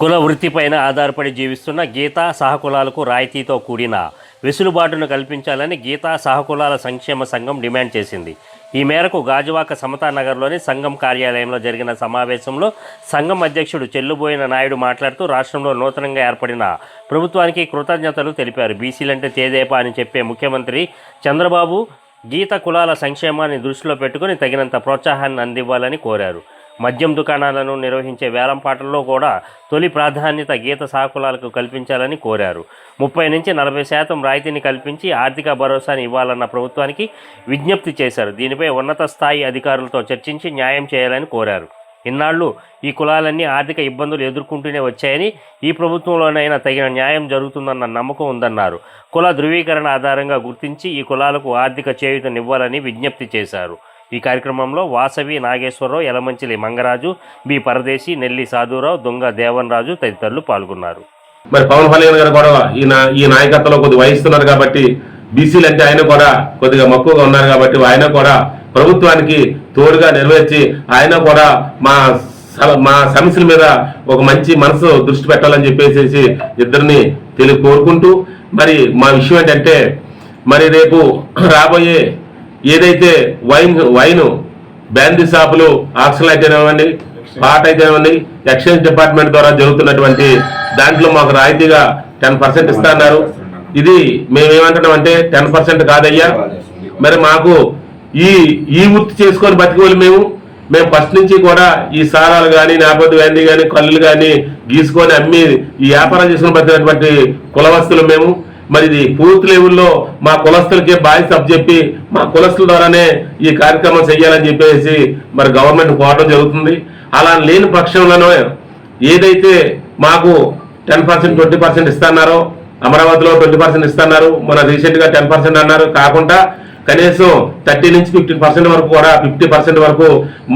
కుల వృత్తిపైన ఆధారపడి జీవిస్తున్న గీతా సహకులాలకు రాయితీతో కూడిన వెసులుబాటును కల్పించాలని గీతా సహకులాల సంక్షేమ సంఘం డిమాండ్ చేసింది. ఈ మేరకు గాజువాక సమతా నగర్లోని సంఘం కార్యాలయంలో జరిగిన సమావేశంలో సంఘం అధ్యక్షుడు చెల్లుబోయిన నాయుడు మాట్లాడుతూ రాష్ట్రంలో నూతనంగా ఏర్పడిన ప్రభుత్వానికి కృతజ్ఞతలు తెలిపారు. బీసీలంటే తేదేపా అని చెప్పే ముఖ్యమంత్రి చంద్రబాబు గీత కులాల సంక్షేమాన్ని దృష్టిలో పెట్టుకుని తగినంత ప్రోత్సాహాన్ని అందివ్వాలని కోరారు. మద్యం దుకాణాలను నిర్వహించే వేలంపాటల్లో కూడా తొలి ప్రాధాన్యత గీత సాకులాలకు కల్పించాలని కోరారు. ముప్పై నుంచి నలభై శాతం రాయితీని కల్పించి ఆర్థిక భరోసాని ఇవ్వాలన్న ప్రభుత్వానికి విజ్ఞప్తి చేశారు. దీనిపై ఉన్నత స్థాయి అధికారులతో చర్చించి న్యాయం చేయాలని కోరారు. ఇన్నాళ్ళు ఈ కులాలన్నీ ఆర్థిక ఇబ్బందులు ఎదుర్కొంటూనే వచ్చాయని ఈ ప్రభుత్వంలోనైనా తగిన న్యాయం జరుగుతుందన్న నమ్మకం ఉందన్నారు. కుల ధృవీకరణ ఆధారంగా గుర్తించి ఈ కులాలకు ఆర్థిక చేయూతనివ్వాలని విజ్ఞప్తి చేశారు. ఈ కార్యక్రమంలో వాసవి నాగేశ్వరరావు యలమంచిలి మంగరాజు బి. పరదేశి నెల్లి సాధురావు దొంగ దేవన్ రాజు తదితరులు పాల్గొన్నారు. మరి పవన్ కళ్యాణ్ గారు కూడా ఈ ఈ నాయకత్వంలో కొద్దిగా వహిస్తున్నారు కాబట్టి బీసీలు అంటే ఆయన కూడా కొద్దిగా మక్కువగా ఉన్నారు కాబట్టి ఆయన కూడా ప్రభుత్వానికి తోడుగా నెరవేర్చి ఆయన కూడా మా స- మా సమస్యల మీద ఒక మంచి మనసు దృష్టి పెట్టాలని చెప్పేసి ఇద్దరిని తెలియ కోరుకుంటూ మరి మా విషయం ఏంటంటే మరి రేపు రాబోయే ఏదైతే వైన్ వైన్ బ్యాందీ షాపులు ఆక్షన్ అయితేనేవ్వండి పాట అయితేనేవ్వండి ఎక్స్చేంజ్ డిపార్ట్మెంట్ ద్వారా జరుగుతున్నటువంటి దాంట్లో మాకు రాయితీగా టెన్ పర్సెంట్ ఇస్తున్నారు ఇది మేమేమంటున్నాం అంటే టెన్ పర్సెంట్ కాదయ్యా. మరి మాకు ఈ ఈ వృత్తి చేసుకొని బతికోలు మేము. మేము ఫస్ట్ నుంచి కూడా ఈ సారాలు కానీ నాపతి వ్యాండీ కానీ కళ్ళు కానీ గీసుకొని అమ్మి ఈ వ్యాపారం చేసుకుని బతికినటువంటి కులవస్తులు మేము. మరి ఇది పూర్తి లెవెల్లో మా కులస్తులకే బాధ్యత చెప్పి మా కులస్తుల ద్వారానే ఈ కార్యక్రమం చేయాలని చెప్పేసి మరి గవర్నమెంట్ కోరడం జరుగుతుంది. అలా లేని పక్షంలోనే ఏదైతే మాకు టెన్ పర్సెంట్ ట్వంటీ పర్సెంట్ ఇస్తున్నారో అమరావతిలో ట్వంటీ పర్సెంట్ ఇస్తున్నారు మన రీసెంట్గా టెన్ పర్సెంట్ అన్నారు కాకుండా కనీసం థర్టీ నుంచి ఫిఫ్టీన్ పర్సెంట్ వరకు కూడా ఫిఫ్టీ పర్సెంట్ వరకు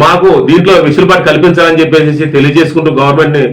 మాకు దీంట్లో వెసులుబాటు కల్పించాలని చెప్పేసి తెలియజేసుకుంటూ గవర్నమెంట్ని